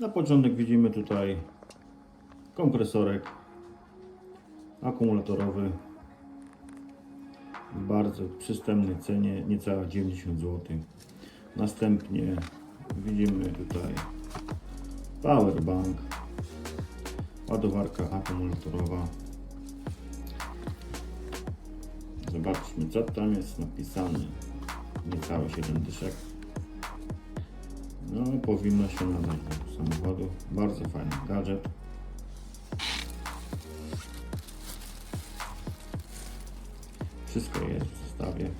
Na początek widzimy tutaj kompresorek akumulatorowy w bardzo przystępnej cenie, niecałe 90 zł. Następnie widzimy tutaj powerbank, ładowarka akumulatorowa. Zobaczmy co tam jest napisane. Niecałe 7 dyszek. No, powinno się nadać do samochodu. Bardzo fajny gadżet. Wszystko jest w zestawie.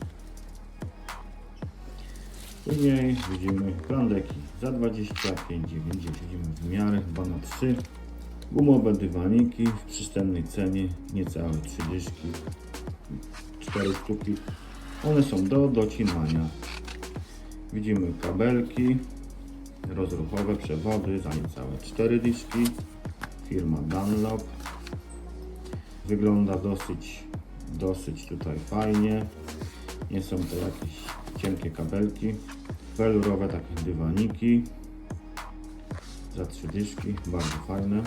Później widzimy plandeki za 25,90 widzimy wymiary chyba na 3. Gumowe dywaniki w przystępnej cenie, niecałe 3 dyszki, 4 sztuki. One są do docinania. Widzimy kabelki rozruchowe, przewody za niecałe 4 dyszki. Firma Dunlop. Wygląda dosyć, dosyć tutaj fajnie. Nie są to jakieś cienkie kabelki. Welurowe takie dywaniki. Za 3 dyszki, bardzo fajne.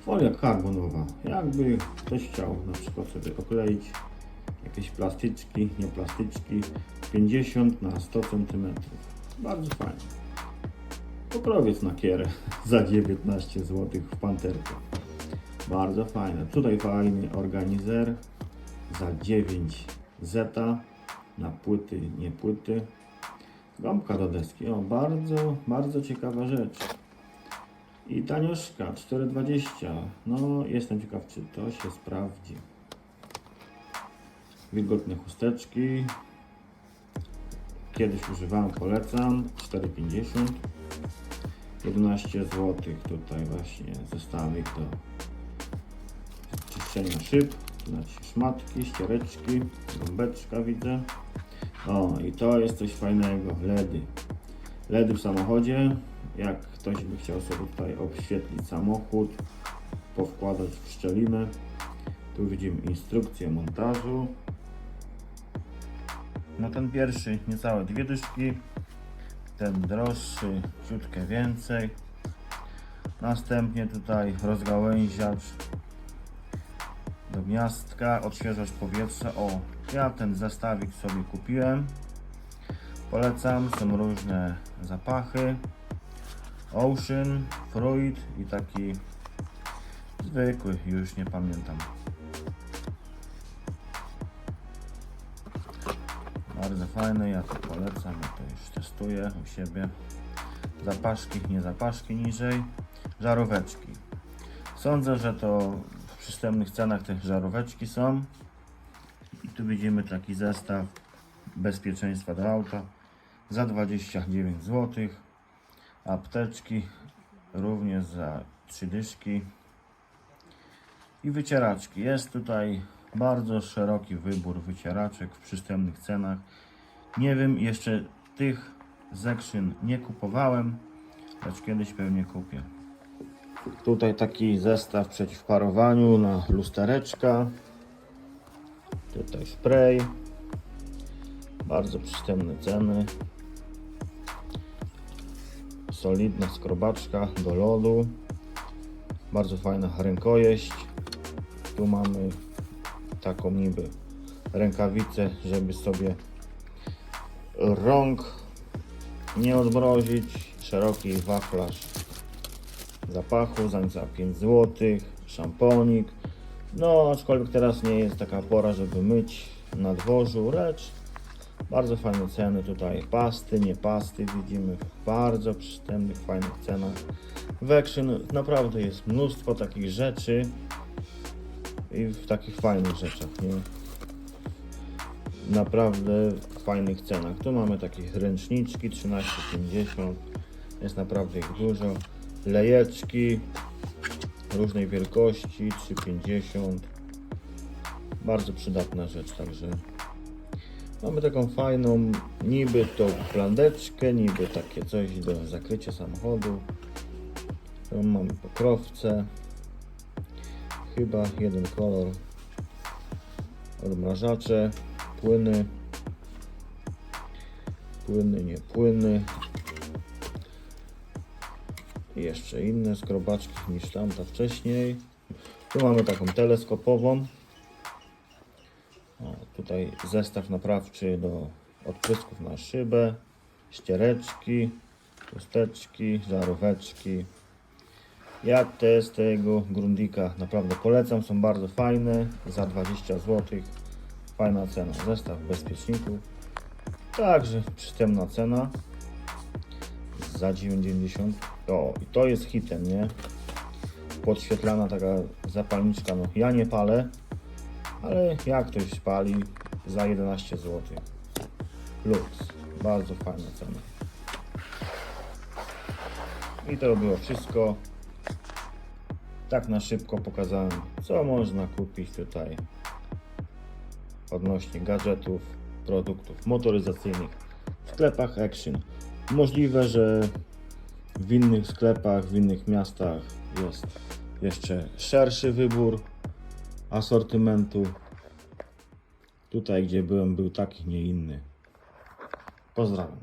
Folia karbonowa. Jakby ktoś chciał na przykład sobie okleić jakieś plastyczki, nie plastyczki, 50 na 100 cm. Bardzo fajnie. Pokrowiec na kierę za 19 zł w panterkę. Bardzo fajne. Tutaj fajny organizer za 9 zeta na płyty, nie płyty. Gąbka do deski. O, bardzo, bardzo ciekawa rzecz. I tanioszka, 4,20. No, jestem ciekaw, czy to się sprawdzi. Wilgotne chusteczki. Kiedyś używałem, polecam. 4,50. 11 zł. Tutaj właśnie zestawik do czyszczenia szyb. Znaczy szmatki, ściereczki, gąbeczka widzę. O, i to jest coś fajnego. LEDy. LEDy w samochodzie. Jak ktoś by chciał sobie tutaj obświetlić samochód, powkładać w szczelinę. Tu widzimy instrukcję montażu. No ten pierwszy niecałe dwie dyszki. Ten droższy ciutkę więcej. Następnie tutaj rozgałęziacz do gniazdka, odświeżacz powietrza. O, ja ten zestawik sobie kupiłem. Polecam, są różne zapachy. Ocean, Fruit i taki zwykły, już nie pamiętam. Bardzo fajny, ja to polecam, ja to już testuję u siebie. Zapaszki, nie zapaszki niżej. Żaróweczki. Sądzę, że to w przystępnych cenach te żaróweczki są. I tu widzimy taki zestaw bezpieczeństwa do auta za 29 zł. Apteczki również za 3 dyszki. I wycieraczki. Jest tutaj bardzo szeroki wybór wycieraczek w przystępnych cenach. Nie wiem, jeszcze tych zekrzyn nie kupowałem, lecz kiedyś pewnie kupię. Tutaj taki zestaw przeciw parowaniu na lustereczka. Tutaj spray. Bardzo przystępne ceny. Solidna skrobaczka do lodu. Bardzo fajna rękojeść. Tu mamy taką niby rękawicę, żeby sobie rąk nie odmrozić. Szeroki wachlarz zapachu za za 5 zł. Szamponik. No, aczkolwiek teraz nie jest taka pora, żeby myć na dworzu, lecz bardzo fajne ceny tutaj. Pasty, nie pasty widzimy w bardzo przystępnych, fajnych cenach. W Action naprawdę jest mnóstwo takich rzeczy i w takich fajnych rzeczach, nie? Naprawdę w fajnych cenach. Tu mamy takie ręczniczki 13,50 jest naprawdę ich dużo. Lejeczki różnej wielkości 3,50 bardzo przydatna rzecz, także mamy taką fajną niby tą plandeczkę, niby takie coś do zakrycia samochodu. Tu mamy pokrowce chyba jeden kolor odmrażacze płyny płyny, nie płyny jeszcze inne skrobaczki niż tamta wcześniej. Tu mamy taką teleskopową. O, tutaj zestaw naprawczy do odprysków na szybę, ściereczki, chusteczki, żaróweczki. Ja te z tego Grundika naprawdę polecam, są bardzo fajne, za 20 zł. Fajna cena, zestaw bezpieczników. Także przystępna cena za 9,90. O, i to jest hitem, nie? Podświetlana taka zapalniczka. No, ja nie palę, ale jak ktoś pali za 11 zł. Lux. Bardzo fajna cena. I to było wszystko. Tak na szybko pokazałem, co można kupić tutaj odnośnie gadżetów, produktów motoryzacyjnych w sklepach Action. Możliwe, że w innych sklepach, w innych miastach jest jeszcze szerszy wybór asortymentu. Tutaj, gdzie byłem, był taki, nie inny. Pozdrawiam.